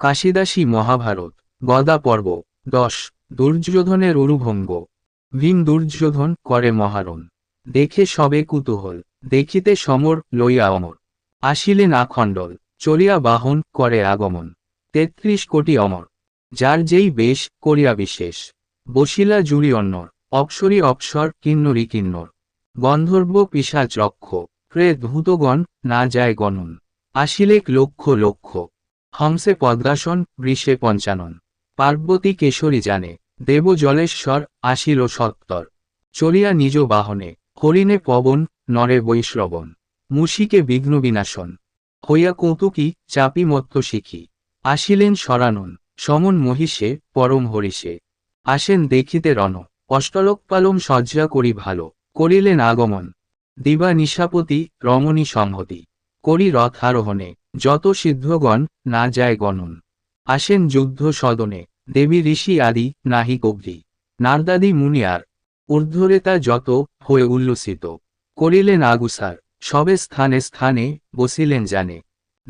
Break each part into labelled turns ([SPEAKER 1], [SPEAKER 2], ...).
[SPEAKER 1] কাশিদাসী মহাভারত, গদা পর্ব, দশ, দুর্যোধনের উরুভঙ্গ ভীম দুর্যোধন করে মহারণ। দেখে সবে কুতূহল, দেখিতে সমর লইয়া অমর। আসিলেন আখণ্ডল, চলিয়া বাহন করে আগমন। তেত্রিশ কোটি অমর। যার যেই বেশ করিয়া বিশেষ। বসিলা জুড়ি অন্নর, অপসরী অপসর কিন্নরী কিন্নর। গন্ধর্ব পিসাচ রক্ষ প্রেত ভূতগণ না যায় গণন। আসিলেক লক্ষ লক্ষ। হংসে পদ্মাসন বৃষে পঞ্চানন। পার্বতী কেশরী জানে, দেব জলেশ্বর আসিল সত্তর। চলিয়া নিজ বাহনে, হরিণে পবন, নরে বৈশ্রবণ মুশিকে বিঘ্ন বিনাশন। হইয়া কৌতুকী, চাপি মত্ত শিখি। আসিলেন সরানন সমন মহিষে, পরম হরিষে। আসেন দেখিতে রণ অষ্টলোক পালম সজ্জা করি ভালো, করিলেন আগমন। দিবা নিশাপতি, রমণী সংহতি করি রথ আরোহণে যত সিদ্ধগণ না যায় গণন। আসেন যুদ্ধ সদনে, দেবী ঋষি আদি, নাহি কব্রি। নারদাদি মুনিয়ার, ঊর্ধ্বরেতা যত হয়ে উল্লসিত। করিলেন আগুসার, সবে স্থানে স্থানে বসিলেন জানে।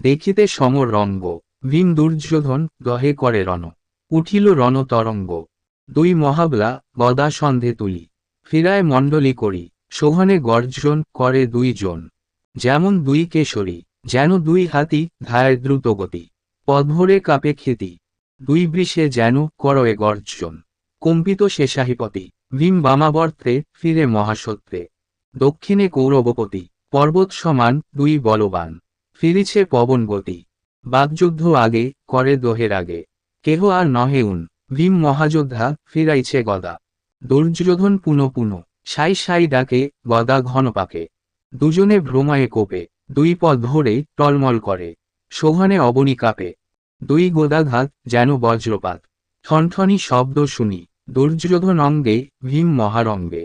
[SPEAKER 1] দেখিতে সমর রঙ্গ, ভীম দুর্যোধন গহে করে রণ। উঠিল রণ তরঙ্গ। দুই মহাবলা গদা সন্ধে তুলি। ফিরায় মণ্ডলী করি, শোভনে গর্জন করে দুইজন। যেমন দুই কেশরী। যেন দুই হাতি ধায় দ্রুত গতি। পদ্মরে কাপে খ্যাতি দুই বৃষে যেন করয়ে গর্জন। কম্পিত শেষাহিপতি ভীম বামাবর্তে ফিরে মহাসত্রে দক্ষিণে কৌরবপতি। পর্বত সমান দুই বলবান। ফিরিছে পবন গতি। বাগযুদ্ধ আগে, করে দোহের আগে। কেহ আর নহে উন। ভীম মহাযোদ্ধা ফিরাইছে গদা। দুর্যোধন পুনঃ পুনঃ। সাই সাই ডাকে, গদা ঘন পাকে। দুজনে ভ্রমায়ে কোপে। দুই পদ ধরে টলমল করে। সোহানে অবনী কাপে। দুই গোদাঘাত যেন বজ্রপাত। ঠনঠনি শব্দ শুনি। দুর্যোধন অঙ্গে ভীম মহারঙ্গে।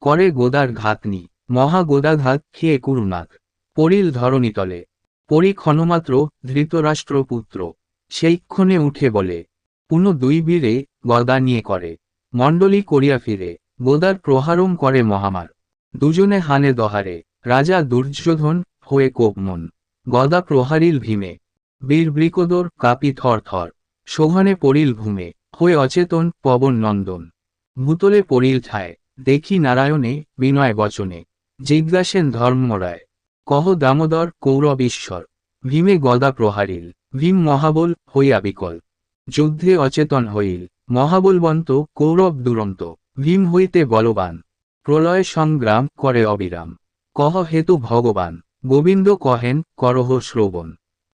[SPEAKER 1] করে গোদার ঘাতনি মহা গোদাঘাত খেয়ে কুরুনাথ পরিল ধরণীতলে পরি ক্ষণমাত্র ধৃতরাষ্ট্রপুত্র। সেইক্ষণে উঠে বলে, পুনঃ দুই বীরে গদা নিয়ে করে। মণ্ডলী করিয়া ফিরে। গোদার প্রহারম করে মহামার। দুজনে হানে দহারে। রাজা দুর্যোধন হয়ে কোপমন গদা প্রহারিল ভীমে। বীর বৃকদর কাপি থর থর। শোভনে পড়িল ভূমে। হয়ে অচেতন পবন নন্দন। ভূতলে পড়িল ঠায়। দেখি নারায়ণে বিনয় বচনে। জিজ্ঞাসেন ধর্মরায় কহ দামোদর কৌরব ঈশ্বর। ভীমে গদা প্রহারিল। ভীম মহাবল হইয়া বিকল। যুদ্ধে অচেতন হইল। মহাবলবন্ত কৌরব দুরন্ত। ভীম হইতে বলবান। প্রলয় সংগ্রাম করে অবিরাম। কহ হেতু ভগবান। গোবিন্দ কহেন, করহ শ্রবণ।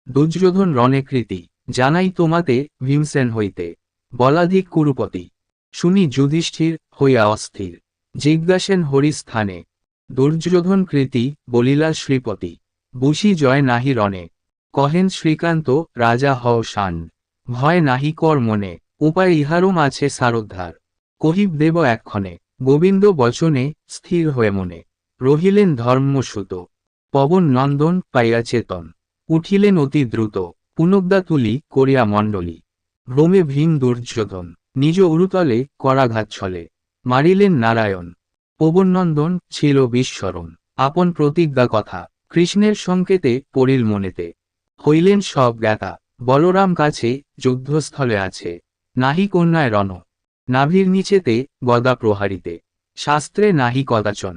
[SPEAKER 1] দুর্যোধন রণে কৃতি, জানাই তোমাতে ভীমসেন হইতে। বলাধিক কুরুপতি, শুনি যুধিষ্ঠির হইয়া অস্থির। জিজ্ঞাসেন হরিস্থানে, দুর্যোধন কৃতি, বলিলা শ্রীপতি বুসি জয় নাহি রণে। কহেন শ্রীকান্ত, রাজা হও শান ভয় নাহি কর মনে। উপায় ইহারম আছে সারোদ্ধার। কহিব দেব এক্ষণে, গোবিন্দ বচনে স্থির হয়ে মনে। রহিলেন ধর্মসুত। পবন নন্দন পাইয়া চেতন উঠিলেন অতি দ্রুত পুনগ্দা তুলি করিয়া মণ্ডলী। ভ্রমে ভীম দুর্যোধন, নিজ উরুতলে করাঘাত ছলে মারিলেন নারায়ণ। পবননন্দন ছিল বিস্মরণ, আপন প্রতিজ্ঞা কথা, কৃষ্ণের সংকেতে পড়িল মনেতে। হইলেন সব জ্ঞাতা, বলরাম কাছে যুদ্ধস্থলে আছে। নাহি কন্যায় রণ, নাভির নিচেতে গদা প্রহারিতে শাস্ত্রে নাহি কদাচন।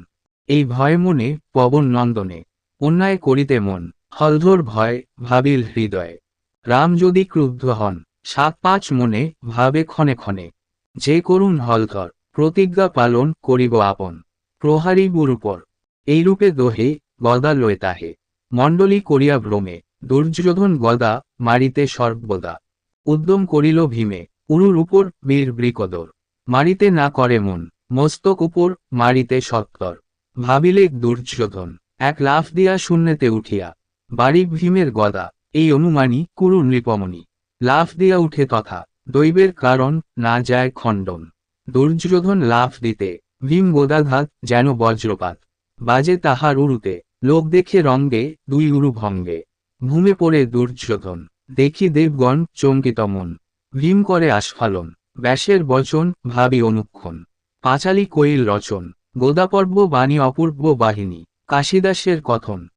[SPEAKER 1] এই ভয় মনে পবন নন্দনে অন্যায় করিতে মন। হলধর ভয়, ভাবিল হৃদয়। রাম যদি ক্রুদ্ধ হন সাত পাঁচ মনে ভাবে ক্ষণে ক্ষণে। যে করুণ হলধর, প্রতিজ্ঞা পালন করিব আপন। প্রহারী বুরুপর এইরূপে দোহে গদা লয়ে তাহে। মণ্ডলী করিয়া ভ্রমে, দুর্যোধন গদা মারিতে সর্বদা। উদ্যম করিল ভীমে, উরুর উপর বীর বৃকদর। মারিতে না করে মন, মস্তক উপর মারিতে সত্তর। ভাবিলে দুর্যোধন এক লাফ দিয়া শূন্যতে উঠিয়া, বাড়ি ভীমের গদা, এই অনুমানী কুরু নৃপমণি। লাফ দিয়া উঠে তথা, দৈবের কারণ না যায় খণ্ডন। দুর্যোধন লাফ দিতে, ভীম গোদাঘাত যেন বজ্রপাত। বাজে তাহার উরুতে, লোক দেখে রঙ্গে, দুই উরু ভঙ্গে। ভূমে পড়ে দুর্যোধন, দেখি দেবগণ চমকিত মন। ভীম করে আস্ফালন, ব্যাসের বচন ভাবি অনুক্ষণ। পাঁচালি কৈল রচন, গোদাপর্ব বাণী অপূর্ব বাহিনী। কাশিদাসের কথন।